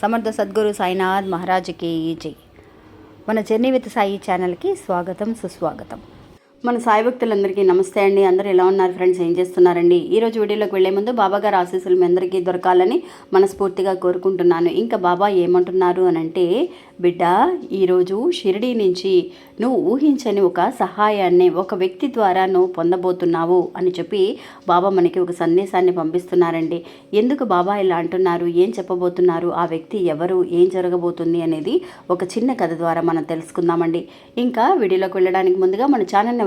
సమర్థ సద్గురు సాయినాథ్ మహారాజ్కి జై. మన జర్నీ విత్ సాయి ఛానల్కి స్వాగతం సుస్వాగతం. మన సాయి భక్తులందరికీ నమస్తే అండి. అందరూ ఎలా ఉన్నారు ఫ్రెండ్స్? ఏం చేస్తున్నారండి? ఈ రోజు వీడియోలోకి వెళ్ళే ముందు బాబా గారు ఆశీస్సులు మీ అందరికీ దొరకాలని మనస్ఫూర్తిగా కోరుకుంటున్నాను. ఇంకా బాబా ఏమంటున్నారు అని అంటే బిడ్డ ఈరోజు షిరిడి నుంచి నువ్వు ఊహించని ఒక సహాయాన్ని ఒక వ్యక్తి ద్వారా నువ్వు పొందబోతున్నావు అని చెప్పి బాబా మనకి ఒక సందేశాన్ని పంపిస్తున్నారండి. ఎందుకు బాబా ఇలా అంటున్నారు? ఏం చెప్పబోతున్నారు? ఆ వ్యక్తి ఎవరు? ఏం జరగబోతుంది అనేది ఒక చిన్న కథ ద్వారా మనం తెలుసుకుందామండి. ఇంకా వీడియోలోకి వెళ్ళడానికి ముందుగా మన ఛానల్ని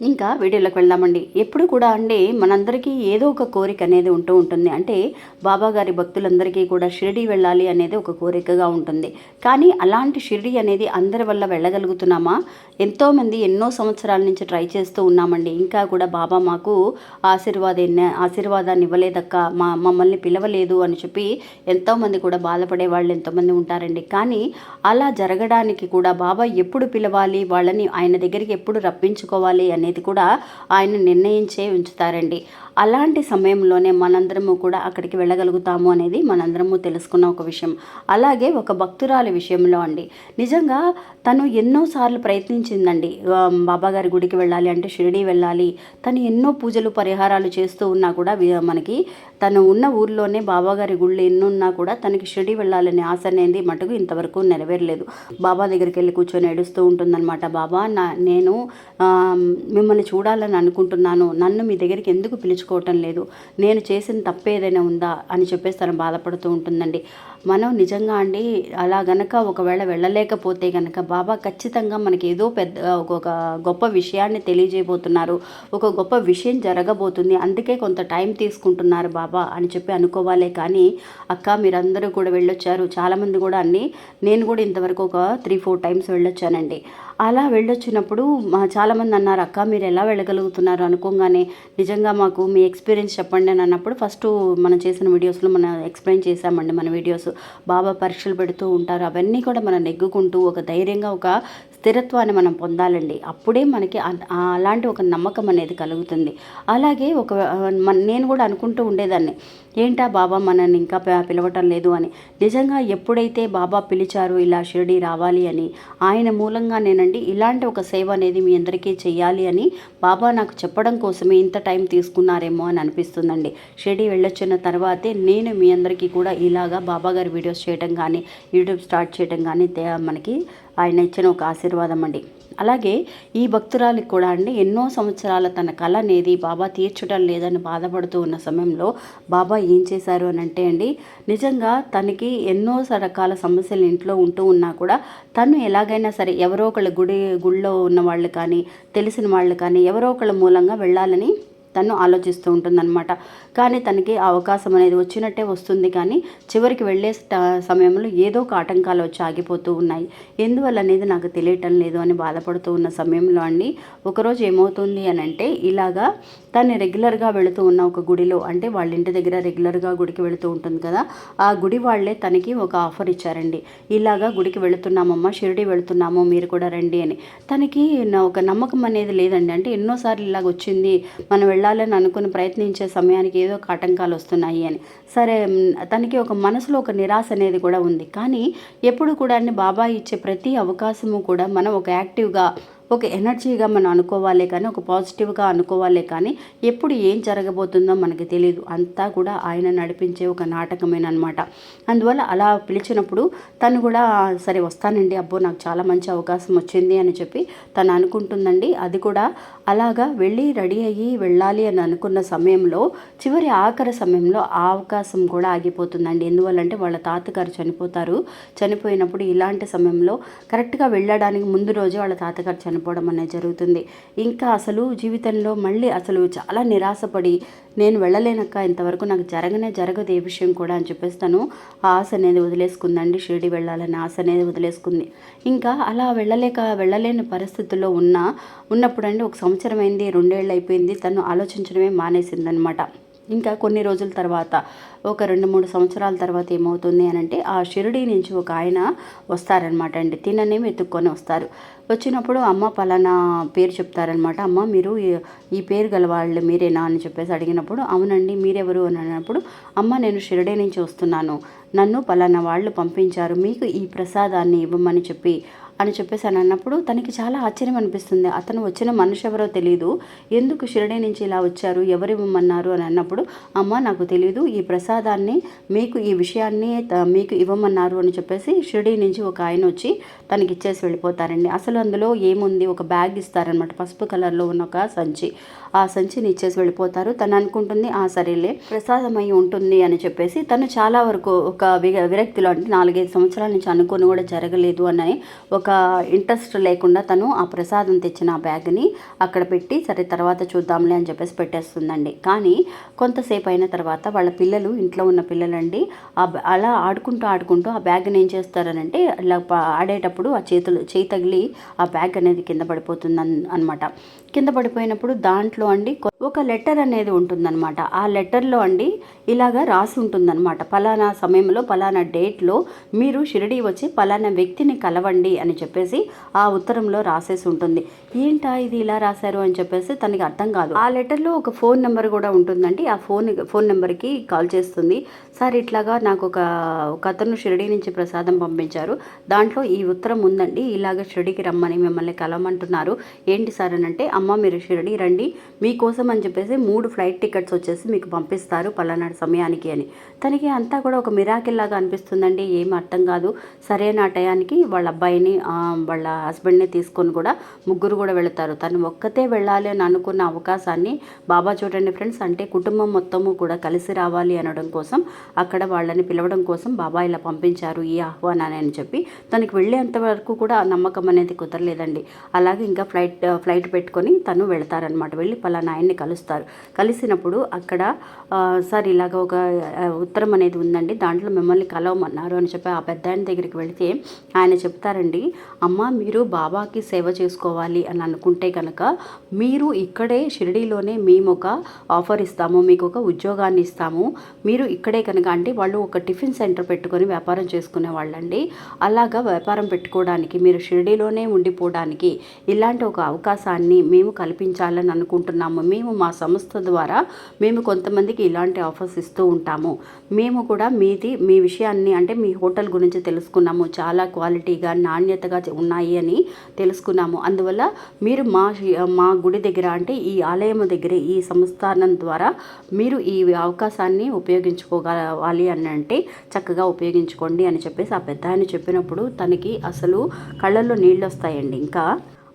ఇంకా వీడియోలోకి వెళ్దామండి. ఎప్పుడు కూడా అండి మనందరికీ ఏదో ఒక కోరిక అనేది ఉంటూ ఉంటుంది. అంటే బాబా గారి భక్తులందరికీ కూడా షిరిడి వెళ్ళాలి అనేది ఒక కోరికగా ఉంటుంది. కానీ అలాంటి షిరిడి అనేది అందరి వల్ల వెళ్ళగలుగుతున్నామా? ఎంతోమంది ఎన్నో సంవత్సరాల నుంచి ట్రై చేస్తూ ఉన్నామండి. ఇంకా కూడా బాబా మాకు ఆశీర్వాదాన్ని ఆశీర్వాదాన్ని ఇవ్వలేదక్క మా మమ్మల్ని పిలవలేదు అని చెప్పి ఎంతోమంది కూడా బాధపడే వాళ్ళు ఎంతోమంది ఉంటారండి. కానీ అలా జరగడానికి కూడా బాబా ఎప్పుడు పిలవాలి? వాళ్ళని ఆయన దగ్గరికి ఎప్పుడు రప్పించుకోవాలి అనేది కూడా ఆయన నిర్ణయించే ఉంచుతారండి. అలాంటి సమయంలోనే మనందరము కూడా అక్కడికి వెళ్ళగలుగుతాము అనేది మనందరము తెలుసుకున్న ఒక విషయం. అలాగే ఒక భక్తురాలి విషయంలో అండి. నిజంగా తను ఎన్నోసార్లు ప్రయత్నించిందండి. బాబాగారి గుడికి వెళ్ళాలి అంటే షిరిడి వెళ్ళాలి. తను ఎన్నో పూజలు పరిహారాలు చేస్తూ ఉన్నా కూడా మనకి తను ఉన్న ఊర్లోనే బాబాగారి గుళ్ళు ఎన్నున్నా కూడా తనకి షిరిడి వెళ్ళాలనే ఆశ అనేది మటుకు ఇంతవరకు నెరవేరలేదు. బాబా దగ్గరికి వెళ్ళి కూర్చొని ఏడుస్తూ ఉంటుందన్నమాట. బాబా నా నేను మిమ్మల్ని చూడాలని అనుకుంటున్నాను. నన్ను మీ దగ్గరికి ఎందుకు పిలుచుకోవటం లేదు. నేను చేసిన తప్పు ఏదైనా ఉందా అని చెప్పేసి తను బాధపడుతూ ఉంటుందండి. మనం నిజంగా అండి అలా గనక ఒకవేళ వెళ్ళలేకపోతే గనక బాబా ఖచ్చితంగా మనకి ఏదో పెద్ద ఒక గొప్ప విషయాన్ని తెలియజేయబోతున్నారు. ఒక గొప్ప విషయం జరగబోతుంది. అందుకే కొంత టైం తీసుకుంటున్నారు బాబా అని చెప్పి అనుకోవాలే కానీ అక్క మీరందరూ కూడా వెళ్ళొచ్చారు. చాలామంది కూడా అన్ని నేను కూడా ఇంతవరకు ఒక త్రీ ఫోర్ టైమ్స్ వెళ్ళొచ్చానండి. అలా వెళ్ళొచ్చినప్పుడు మా చాలామంది అన్నారు అక్క మీరు ఎలా వెళ్ళగలుగుతున్నారు? అనుకోగానే నిజంగా మాకు మీ ఎక్స్పీరియన్స్ చెప్పండి అని అన్నప్పుడు ఫస్ట్ మనం చేసిన వీడియోస్లో మనం ఎక్స్ప్లెయిన్ చేశామండి మన వీడియోస్ బాబా పరీక్షలు పెడుతూ ఉంటారు. అవన్నీ కూడా మనం నెగ్గుకుంటూ ఒక ధైర్యంగా ఒక స్థిరత్వాన్ని మనం పొందాలండి. అప్పుడే మనకి అలాంటి ఒక నమ్మకం అనేది కలుగుతుంది. అలాగే ఒక నేను కూడా అనుకుంటూ ఉండేదాన్ని. ఏంటా బాబా మనల్ని ఇంకా పిలవటం లేదు అని. నిజంగా ఎప్పుడైతే బాబా పిలిచారు ఇలా షిరిడి రావాలి అని ఆయన మూలంగా నేనండి ఇలాంటి ఒక సేవ అనేది మీ అందరికీ చేయాలి అని బాబా నాకు చెప్పడం కోసమే ఇంత టైం తీసుకున్నారేమో అని అనిపిస్తుందండి. షిరిడి వెళ్ళొచ్చిన తర్వాతే నేను మీ అందరికీ కూడా ఇలాగా బాబా గారి వీడియోస్ చేయడం కానీ యూట్యూబ్ స్టార్ట్ చేయడం కానీ మనకి ఆయన ఇచ్చిన ఒక ఆశీర్వాదం అండి. అలాగే ఈ భక్తురాలికి కూడా అండి ఎన్నో సంవత్సరాల తన కళ అనేది బాబా తీర్చడం లేదని బాధపడుతూ ఉన్న సమయంలో బాబా ఏం చేశారు అని అంటే అండి నిజంగా తనకి ఎన్నో రకాల సమస్యలు ఇంట్లో ఉంటూ ఉన్నా కూడా తను ఎలాగైనా సరే ఎవరో ఒకళ్ళ గుడి గుళ్ళో ఉన్న వాళ్ళు కానీ తెలిసిన వాళ్ళు కానీ ఎవరో ఒకళ్ళ మూలంగా వెళ్ళాలని తను ఆలోచిస్తూ ఉంటుందన్నమాట. కానీ తనకి అవకాశం అనేది వచ్చినట్టే వస్తుంది. కానీ చివరికి వెళ్ళే సమయంలో ఏదో ఒక ఆటంకాలు వచ్చి ఆగిపోతూ ఉన్నాయి. ఎందువల్ల అనేది నాకు తెలియటం లేదు అని బాధపడుతూ ఉన్న సమయంలో అండి ఒకరోజు ఏమవుతుంది అని అంటే ఇలాగా తను రెగ్యులర్గా వెళుతూ ఉన్న ఒక గుడిలో అంటే వాళ్ళ ఇంటి దగ్గర రెగ్యులర్గా గుడికి వెళుతూ ఉంటుంది కదా ఆ గుడి వాళ్ళే తనకి ఒక ఆఫర్ ఇచ్చారండి. ఇలాగా గుడికి వెళుతున్నామమ్మా షిరిడి వెళుతున్నాము మీరు కూడా రండి అని. తనకి ఒక నమ్మకం అనేది లేదండి. అంటే ఎన్నోసార్లు ఇలాగ వచ్చింది మనం వెళ్ళాలని అనుకుని ప్రయత్నించే సమయానికి ఏదో ఒక ఆటంకాలు వస్తున్నాయి అని. సరే తనకి ఒక మనసులో ఒక నిరాశ అనేది కూడా ఉంది. కానీ ఎప్పుడు కూడా బాబా ఇచ్చే ప్రతి అవకాశము కూడా మనం ఒక యాక్టివ్గా ఒక ఎనర్జీగా మనం అనుకోవాలే కానీ ఒక పాజిటివ్గా అనుకోవాలే కానీ ఎప్పుడు ఏం జరగబోతుందో మనకి తెలియదు అంతా కూడా ఆయన నడిపించే ఒక నాటకమేనమాట అందువల్ల అలా పిలిచినప్పుడు తను కూడా సరే వస్తానండి. అబ్బో నాకు చాలా మంచి అవకాశం వచ్చింది అని చెప్పి తను అనుకుంటుందండి. అది కూడా అలాగా వెళ్ళి రెడీ అయ్యి వెళ్ళాలి అని అనుకున్న సమయంలో చివరి ఆఖరి సమయంలో ఆ అవకాశం కూడా ఆగిపోతుందండి. ఎందువల్లంటే వాళ్ళ తాతగారు చనిపోతారు. చనిపోయినప్పుడు ఇలాంటి సమయంలో కరెక్ట్గా వెళ్ళడానికి ముందు రోజే వాళ్ళ తాతగారు చనిపోవడం అనేది జరుగుతుంది. ఇంకా అసలు జీవితంలో మళ్ళీ అసలు చాలా నిరాశపడి నేను వెళ్ళలేనక్క ఇంతవరకు నాకు జరగనే జరగదు ఏ విషయం కూడా అని చెప్పేసి తను ఆ ఆశ అనేది వదిలేసుకుందండి. షిరిడి వెళ్ళాలని ఆశ అనేది వదిలేసుకుంది. ఇంకా అలా వెళ్ళలేక వెళ్ళలేని పరిస్థితుల్లో ఉన్న ఉన్నప్పుడు అండి ఒక సంవత్సరం అయింది రెండేళ్ళు అయిపోయింది తను ఆలోచించడమే మానేసిందనమాట ఇంకా కొన్ని రోజుల తర్వాత ఒక రెండు మూడు సంవత్సరాల తర్వాత ఏమవుతుంది అని అంటే ఆ షిరిడి నుంచి ఒక ఆయన వస్తారనమాట అండి. తిననే వెతుక్కొని వస్తారు. వచ్చినప్పుడు అమ్మ పలానా పేరు చెప్తారనమాట అమ్మ మీరు ఈ- ఈ పేరు గల వాళ్ళు మీరేనా? అని చెప్పేసి అడిగినప్పుడు అవునండి మీరెవరు? అని అన్నప్పుడు అమ్మ నేను షిరిడి నుంచి వస్తున్నాను. నన్ను పలానా వాళ్ళు పంపించారు. మీకు ఈ ప్రసాదాన్ని ఇవ్వమని చెప్పి అని చెప్పేసి అని అన్నప్పుడు తనకి చాలా ఆశ్చర్యం అనిపిస్తుంది. అతను వచ్చిన మనిషి ఎవరో తెలియదు ఎందుకు షిరడీ నుంచి ఇలా వచ్చారు? ఎవరు ఇవ్వమన్నారు? అని అన్నప్పుడు అమ్మ నాకు తెలియదు ఈ ప్రసాదాన్ని మీకు ఈ విషయాన్ని త- మీకు ఇవ్వమన్నారు అని చెప్పేసి షిరడీ నుంచి ఒక ఆయన వచ్చి తనకి ఇచ్చేసి వెళ్ళిపోతారండి. అసలు అందులో ఏముంది? ఒక బ్యాగ్ ఇస్తారనమాట పసుపు కలర్లో ఉన్న ఒక సంచి. ఆ సంచిని ఇచ్చేసి వెళ్ళిపోతారు. తను అనుకుంటుంది ఆ సరేలే ప్రసాదమై ఉంటుంది అని చెప్పేసి తను చాలా వరకు ఒక విరక్తిలో అంటే నాలుగైదు సంవత్సరాల నుంచి అనుకొని కూడా జరగలేదు అని ఒక ఒక ఇంట్రెస్ట్ లేకుండా తను ఆ ప్రసాదం తెచ్చిన ఆ బ్యాగ్ని అక్కడ పెట్టి సరే తర్వాత చూద్దాంలే అని చెప్పేసి పెట్టేస్తుందండి. కానీ కొంతసేపు అయిన తర్వాత వాళ్ళ పిల్లలు ఇంట్లో ఉన్న పిల్లలండి ఆ అలా ఆడుకుంటూ ఆడుకుంటూ ఆ బ్యాగ్ని ఏం చేస్తారనంటే అలా ఆడేటప్పుడు ఆ చేతులు చేయి తగిలి ఆ బ్యాగ్ అనేది కింద పడిపోతుంది అనమాట కింద పడిపోయినప్పుడు దాంట్లో అండి ఒక లెటర్ అనేది ఉంటుందన్నమాట. ఆ లెటర్లో అండి ఇలాగా రాసి ఉంటుందన్నమాట. పలానా సమయంలో పలానా డేట్లో మీరు షిరిడి వచ్చి పలానా వ్యక్తిని కలవండి అని చెప్పేసి ఆ ఉత్తరంలో రాసేసి ఉంటుంది. ఏంటా ఇది ఇలా రాశారు అని చెప్పేసి తనకి అర్థం కాదు. ఆ లెటర్లో ఒక ఫోన్ నెంబర్ కూడా ఉంటుందండి. ఆ ఫోన్ ఫోన్ నెంబర్కి కాల్ చేస్తుంది. సార్ ఇట్లాగా నాకు ఒక ఒక అతను షిరిడి నుంచి ప్రసాదం పంపించారు. దాంట్లో ఈ ఉత్తరం ఉందండి. ఇలాగ షిరిడికి రమ్మని మిమ్మల్ని కలవమంటున్నారు. ఏంటి సార్ అని అంటే అమ్మ మీరు షిరిడి రండి. మీకోసం అని చెప్పేసి మూడు ఫ్లైట్ టికెట్స్ వచ్చేసి మీకు పంపిస్తారు పలానా సమయానికి అని. తనకి అంతా కూడా ఒక మిరాకిల్ లాగా అనిపిస్తుందండి. ఏం అర్థం కాదు. సరైన ఆ టయానికి వాళ్ళ అబ్బాయిని వాళ్ళ హస్బెండ్ని తీసుకొని కూడా ముగ్గురు కూడా వెళతారు. తను ఒక్కతే వెళ్ళాలి అని అనుకున్న అవకాశాన్ని బాబా చూడండి ఫ్రెండ్స్ అంటే కుటుంబం మొత్తము కూడా కలిసి రావాలి అనడం కోసం అక్కడ వాళ్ళని పిలవడం కోసం బాబా ఇలా పంపించారు ఈ ఆహ్వానాన్ని అని చెప్పి. తనకి వెళ్ళేంత వరకు కూడా నమ్మకం అనేది కుదరలేదండి. అలాగే ఇంకా ఫ్లైట్ ఫ్లైట్ పెట్టుకొని తను వెళతారనమాట. వెళ్ళి పలానా ఆయన్ని కలుస్తారు. కలిసినప్పుడు అక్కడ సార్ ఇలాగ ఒక ఉత్తరం అనేది ఉందండి. దాంట్లో మిమ్మల్ని కలవమన్నారు అని చెప్పి ఆ పెద్ద ఆయన దగ్గరికి వెళితే ఆయన చెప్తారండి అమ్మ మీరు బాబాకి సేవ చేసుకోవాలి అని అనుకుంటే కనుక మీరు ఇక్కడే షిరిడీలోనే మేము ఒక ఆఫర్ ఇస్తాము మీకు ఒక ఉద్యోగాన్ని ఇస్తాము. మీరు ఇక్కడే కనుక అంటే వాళ్ళు ఒక టిఫిన్ సెంటర్ పెట్టుకొని వ్యాపారం చేసుకునే వాళ్ళండి. అలాగా వ్యాపారం పెట్టుకోవడానికి మీరు షిరిడీలోనే ఉండిపోవడానికి ఇలాంటి ఒక అవకాశాన్ని మేము కల్పించాలని అనుకుంటున్నాము. మేము మా సంస్థ ద్వారా మేము కొంతమందికి ఇలాంటి ఆఫర్స్ ఇస్తూ ఉంటాము. మేము కూడా మీది మీ విషయాన్ని అంటే మీ హోటల్ గురించి తెలుసుకున్నాము. చాలా క్వాలిటీగా నాణ్యతగా ఉన్నాయి అని తెలుసుకున్నాము. అందువల్ల మీరు మా మా గుడి దగ్గర అంటే ఈ ఆలయం దగ్గర ఈ సంస్థానం ద్వారా మీరు ఈ అవకాశాన్ని ఉపయోగించుకోగలవాలి అని అంటే చక్కగా ఉపయోగించుకోండి అని చెప్పేసి ఆ పెద్ద ఆయన చెప్పినప్పుడు తనకి అసలు కళ్ళల్లో నీళ్ళు వస్తాయండి. ఇంకా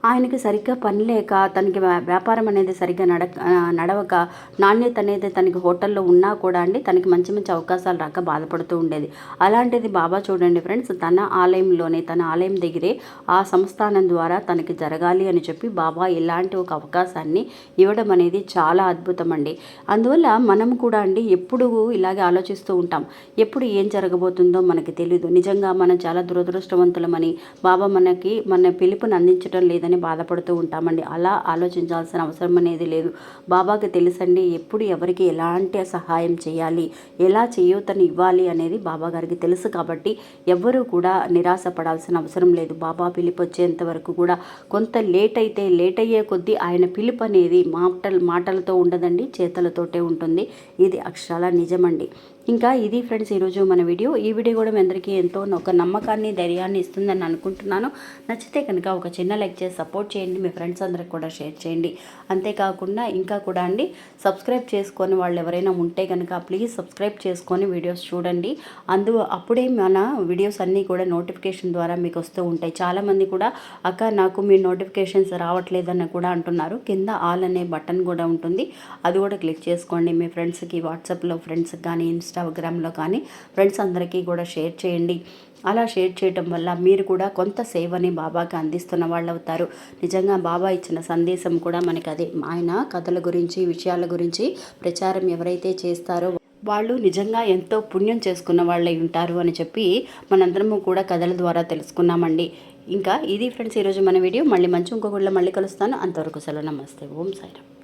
ఆయనకి సరిగ్గా పని లేక తనకి వ్యా- వ్యాపారం అనేది సరిగ్గా నడ నడవక నాణ్యత అనేది తనకి హోటల్లో ఉన్నా కూడా అండి తనకి మంచి మంచి అవకాశాలు రాక బాధపడుతూ ఉండేది. అలాంటిది బాబా చూడండి ఫ్రెండ్స్ తన ఆలయంలోనే తన ఆలయం దగ్గరే ఆ సంస్థానం ద్వారా తనకి జరగాలి అని చెప్పి బాబా ఇలాంటి ఒక అవకాశాన్ని ఇవ్వడం అనేది చాలా అద్భుతం అండి. అందువల్ల మనం కూడా అండి ఎప్పుడు ఇలాగే ఆలోచిస్తూ ఉంటాం. ఎప్పుడు ఏం జరగబోతుందో మనకి తెలియదు నిజంగా మనం చాలా దురదృష్టవంతులమని బాబా మనకి మన పిలుపుని అందించడం లేదని బాధపడుతూ ఉంటామండి. అలా ఆలోచించాల్సిన అవసరం అనేది లేదు. బాబాకి తెలుసండి ఎప్పుడు ఎవరికి ఎలాంటి సహాయం చేయాలి ఎలా చేయూతని ఇవ్వాలి అనేది బాబా గారికి తెలుసు కాబట్టి ఎవ్వరూ కూడా నిరాశపడాల్సిన అవసరం లేదు. బాబా పిలుపు వచ్చేంత వరకు కూడా కొంత లేట్ అయితే లేట్ అయ్యే కొద్దీ ఆయన పిలుపు అనేది మాటల మాటలతో ఉండదండి చేతలతోటే ఉంటుంది. ఇది అక్షరాల నిజమండి. ఇంకా ఇది ఫ్రెండ్స్ ఈరోజు మన వీడియో. ఈ వీడియో కూడా మీ అందరికీ ఎంతో ఒక నమ్మకాన్ని ధైర్యాన్ని ఇస్తుందని అనుకుంటున్నాను. నచ్చితే కనుక ఒక చిన్న లైక్ చేసి సపోర్ట్ చేయండి. మీ ఫ్రెండ్స్ అందరికి కూడా షేర్ చేయండి. అంతేకాకుండా ఇంకా కూడా అండి సబ్స్క్రైబ్ చేసుకొని వాళ్ళు ఎవరైనా ఉంటే కనుక ప్లీజ్ సబ్స్క్రైబ్ చేసుకొని వీడియోస్ చూడండి. అందు అప్పుడే మన వీడియోస్ అన్నీ కూడా నోటిఫికేషన్ ద్వారా మీకు వస్తూ ఉంటాయి. చాలామంది కూడా అక్క నాకు మీ నోటిఫికేషన్స్ రావట్లేదని కూడా అంటున్నారు. కింద ఆల్ అనే బటన్ కూడా ఉంటుంది. అది కూడా క్లిక్ చేసుకోండి. మీ ఫ్రెండ్స్కి వాట్సాప్లో ఫ్రెండ్స్కి కానీ ఇన్స్టాగ్రామ్లో కానీ ఫ్రెండ్స్ అందరికీ కూడా షేర్ చేయండి. అలా షేర్ చేయటం వల్ల మీరు కూడా కొంత సేవని బాబాకి అందిస్తున్న వాళ్ళు అవుతారు. నిజంగా బాబా ఇచ్చిన సందేశం కూడా మనకి అదే. ఆయన కథల గురించి విషయాల గురించి ప్రచారం ఎవరైతే చేస్తారో వాళ్ళు నిజంగా ఎంతో పుణ్యం చేసుకున్న వాళ్ళై ఉంటారు అని చెప్పి మనందరము కూడా కథల ద్వారా తెలుసుకున్నామండి. ఇంకా ఇది ఫ్రెండ్స్ ఈరోజు మన వీడియో. మళ్ళీ మంచి ఇంకొకళ్ళు మళ్ళీ కలుస్తాను. అంతవరకు సెలవు. నమస్తే. ఓం సాయిరామ్.